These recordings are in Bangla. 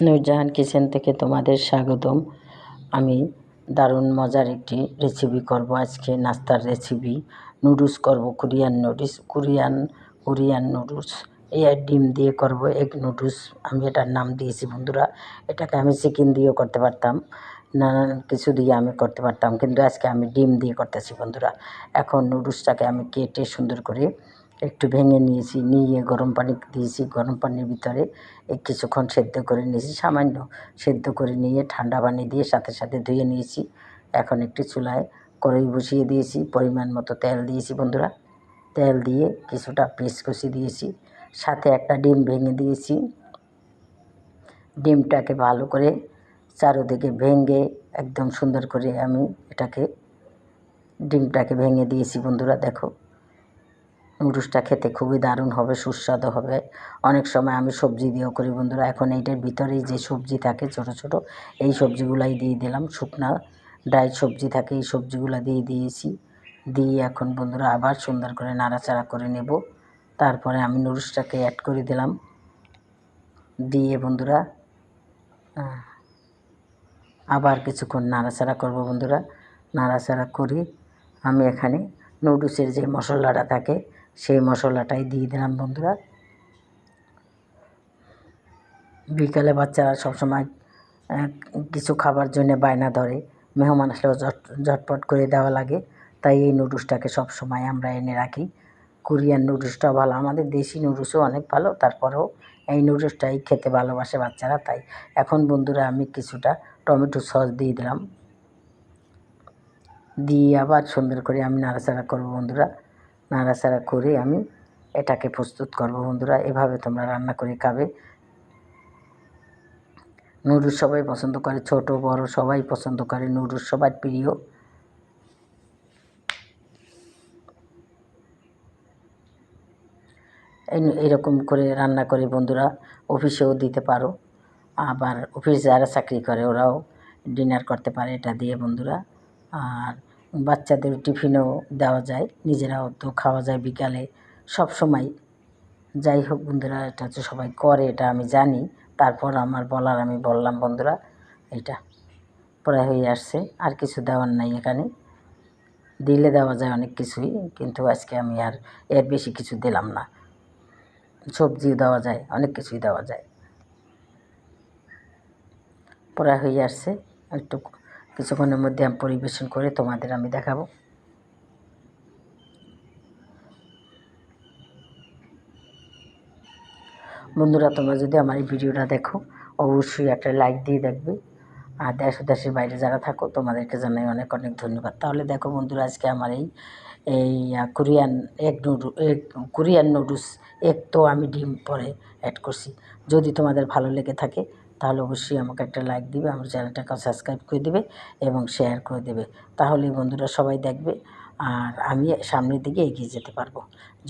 নূরজাহান কিচেন থেকে তোমাদের স্বাগতম। আমি দারুণ মজার একটি রেসিপি করব। আজকে নাস্তার রেসিপি নুডলস করব, Korean noodles Korean Korean noodles এই ডিম দিয়ে করব এগ নুডলস আমি এটার নাম দিয়েছি বন্ধুরা। এটাকে আমি চিকেন দিয়েও করতে পারতাম। নানান কিছু দিয়ে আমি করতে পারতাম। কিন্তু আজকে আমি ডিম দিয়ে করতেছি বন্ধুরা। এখন নুডলসটাকে আমি কেটে সুন্দর করে একটু ভেঙে নিয়েছি, নিয়ে গরম পানি দিয়েছি, গরম পানির ভিতরে কিছুক্ষণ সেদ্ধ করে নিয়েছি, সামান্য সেদ্ধ করে নিয়ে ঠান্ডা পানি দিয়ে সাথে সাথে ধুয়ে নিয়েছি। এখন একটি চুলায় কড়াই বসিয়ে দিয়েছি, পরিমাণ মতো তেল দিয়েছি বন্ধুরা। তেল দিয়ে কিছুটা পেস্ট কষি দিয়েছি, সাথে একটা ডিম ভেঙে দিয়েছি। ডিমটাকে ভালো করে চারোদিকে ভেঙে একদম সুন্দর করে আমি এটাকে, ডিমটাকে ভেঙে দিয়েছি বন্ধুরা, দেখো। নুডলসটা খেতে খুবই দারুণ হবে, সুস্বাদু হবে। অনেক সময় আমি সবজি দিয়েও করি বন্ধুরা। এখন এইটার ভিতরেই যে সবজি থাকে ছোট ছোট, এই সবজিগুলাই দিয়ে দিলাম। শুকনা ড্রাই সবজি থাকে, এই সবজিগুলো দিয়ে দিয়েছি। দিয়ে এখন বন্ধুরা আবার সুন্দর করে নাড়াচাড়া করে নেব। তারপরে আমি নুডলসটাকে অ্যাড করে দিলাম। দিয়ে বন্ধুরা আবার কিছুক্ষণ নাড়াচাড়া করব বন্ধুরা। নাড়াচাড়া করি আমি এখানে। নুডলসের যে মশলাটা থাকে সেই মশলাটাই দিয়ে দিলাম বন্ধুরা। বিকালে বাচ্চারা সবসময় কিছু খাবার জন্য বায়না ধরে, মেহমান আসলেও ঝটপট করে দেওয়া লাগে। তাই এই নুডলসটাকে সবসময় আমরা এনে রাখি। কোরিয়ান নুডলসটাও ভালো, আমাদের দেশি নুডলসও অনেক ভালো, তারপরেও এই নুডলসটাই খেতে ভালোবাসে বাচ্চারা। তাই এখন বন্ধুরা আমি কিছুটা টমেটো সস দিয়ে দিলাম। দিয়ে আবার সুন্দর করে আমি নাড়াচাড়া করব বন্ধুরা। নাড়াচাড়া করে আমি এটাকে প্রস্তুত করব। বন্ধুরা, এভাবে তোমরা রান্না করে খাবে। নুডলস সবাই পছন্দ করে, ছোট, বড় সবাই পছন্দ করে। নুডলস সবার প্রিয়। এরকম করে রান্না করে বন্ধুরা, অফিসেও দিতে পারো। আবার অফিস যারা চাকরি করে, ওরাও ডিনার করতে পারে এটা দিয়ে বন্ধুরা। আর বাচ্চাদের টিফিনেও দেওয়া যায়, নিজেরাও তো খাওয়া যায় বিকালে। সব সময়। যাই হোক বন্ধুরা, এটা হচ্ছে সবাই করে, এটা আমি জানি। তারপর আমার বলার আমি বললাম, বন্ধুরা এটা প্রায় হয়ে আসছে, আর কিছু দেওয়ার নাই এখানে। দিলে দেওয়া যায় অনেক কিছুই, কিন্তু আজকে আমি আর এর বেশি কিছু দিলাম না। সবজিও দেওয়া যায়, অনেক কিছুই দেওয়া যায়। প্রায় হয়ে আসছে, একটু কিছুক্ষণের মধ্যে আমি পরিবেশন করে তোমাদের আমি দেখাবো। বন্ধুরা, তোমরা যদি আমার এই ভিডিওটা দেখো, অবশ্যই একটা লাইক দিয়ে দেখবে। আর দেশ দেশের বাইরে যারা থাকো, তোমাদেরকে জানাই অনেক অনেক ধন্যবাদ। তাহলে দেখো বন্ধুরা, আজকে আমার এই এই Korean egg নুডু egg Korean noodles egg তো আমি ডিম পরে অ্যাড করছি। যদি তোমাদের ভালো লেগে থাকে তাহলে অবশ্যই আমাকে একটা লাইক দিবে, আমার চ্যানেলটাকে সাবস্ক্রাইব করে দেবে এবং শেয়ার করে দেবে। তাহলে বন্ধুরা সবাই দেখবে আর আমি সামনের দিকে এগিয়ে যেতে পারব।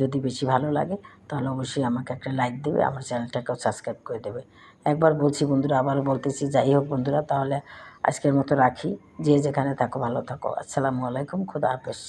যদি বেশি ভালো লাগে, তাহলে অবশ্যই আমাকে একটা লাইক দেবে, আমার চ্যানেলটাকেও সাবস্ক্রাইব করে দেবে। একবার বলছি বন্ধুরা, আবারও বলতেছি, যাই হোক বন্ধুরা, তাহলে আজকের মতো রাখি। যে যেখানে থাকো, ভালো থাকো। আসসালামু আলাইকুম, খুদা হাফেজ।